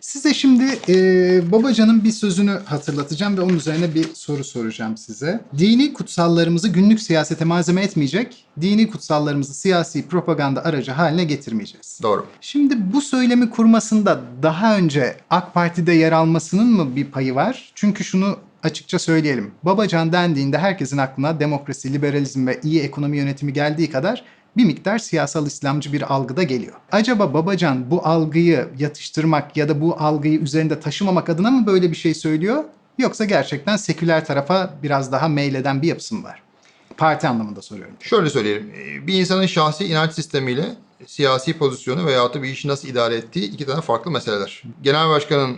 Size şimdi e, Babacan'ın bir sözünü hatırlatacağım ve onun üzerine bir soru soracağım size. Dini kutsallarımızı günlük siyasete malzeme etmeyecek, dini kutsallarımızı siyasi propaganda aracı haline getirmeyeceğiz. Doğru. Şimdi bu söylemi kurmasında daha önce AK Parti'de yer almasının mı bir payı var? Çünkü şunu açıkça söyleyelim. Babacan dendiğinde herkesin aklına demokrasi, liberalizm ve iyi ekonomi yönetimi geldiği kadar bir miktar siyasal İslamcı bir algı da geliyor. Acaba Babacan bu algıyı yatıştırmak ya da bu algıyı üzerinde taşımamak adına mı böyle bir şey söylüyor? Yoksa gerçekten seküler tarafa biraz daha meyleden bir yapısı mı var? Parti anlamında soruyorum. Şöyle söyleyelim. Ee, Bir insanın şahsi inanç sistemiyle siyasi pozisyonu veya da bir işi nasıl idare ettiği iki tane farklı meseleler. Genel başkanın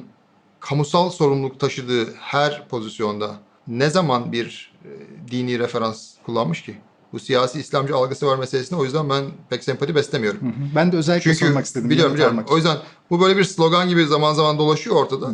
kamusal sorumluluk taşıdığı her pozisyonda ne zaman bir e, dini referans kullanmış ki? Bu siyasi İslamcı algısı var meselesine o yüzden ben pek sempati beslemiyorum. Hı hı. Ben de özellikle Çünkü sormak istedim. biliyorum biliyorum. almak O yüzden bu böyle bir slogan gibi zaman zaman dolaşıyor ortada.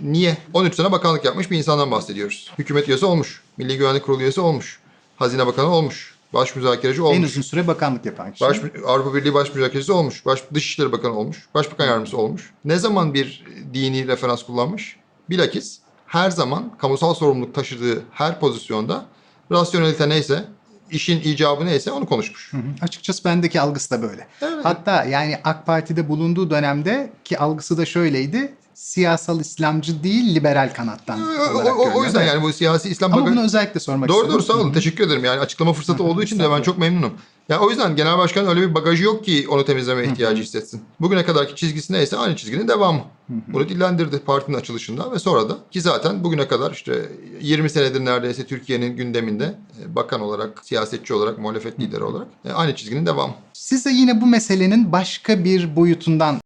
Niye? 13 sene bakanlık yapmış bir insandan bahsediyoruz. Hükümet üyesi olmuş. Milli Güvenlik Kurulu üyesi olmuş. Hazine Bakanı olmuş. Baş müzakereci olmuş. En uzun süre bakanlık yapan kişi. Baş, Avrupa Birliği Baş Müzakeresi olmuş. Baş, Dışişleri Bakanı olmuş. Başbakan Yardımcısı olmuş. Ne zaman bir dini referans kullanmış? Bilakis her zaman kamusal sorumluluk taşıdığı her pozisyonda rasyonelite neyse, işin icabı neyse onu konuşmuş. Hı hı. Açıkçası bendeki algısı da böyle. Evet. Hatta yani AK Parti'de bulunduğu dönemde ki algısı da şöyleydi. Siyasal İslamcı değil liberal kanattan O, olarak o- o görünüyor. yüzden yani bu siyasi İslam Ama bakın- bunu özellikle sormak Doğru istedim. doğru sağ olun. Hı hı. Teşekkür ederim. Yani açıklama fırsatı olduğu için de ben çok memnunum. Ya o yüzden genel başkanın öyle bir bagajı yok ki onu temizleme ihtiyacı hissetsin. Bugüne kadarki çizgisi neyse aynı çizginin devamı. Bunu dillendirdi partinin açılışında ve sonra da ki zaten bugüne kadar işte 20 senedir neredeyse Türkiye'nin gündeminde e, bakan olarak, siyasetçi olarak, muhalefet lideri olarak e, aynı çizginin devamı. Size yine bu meselenin başka bir boyutundan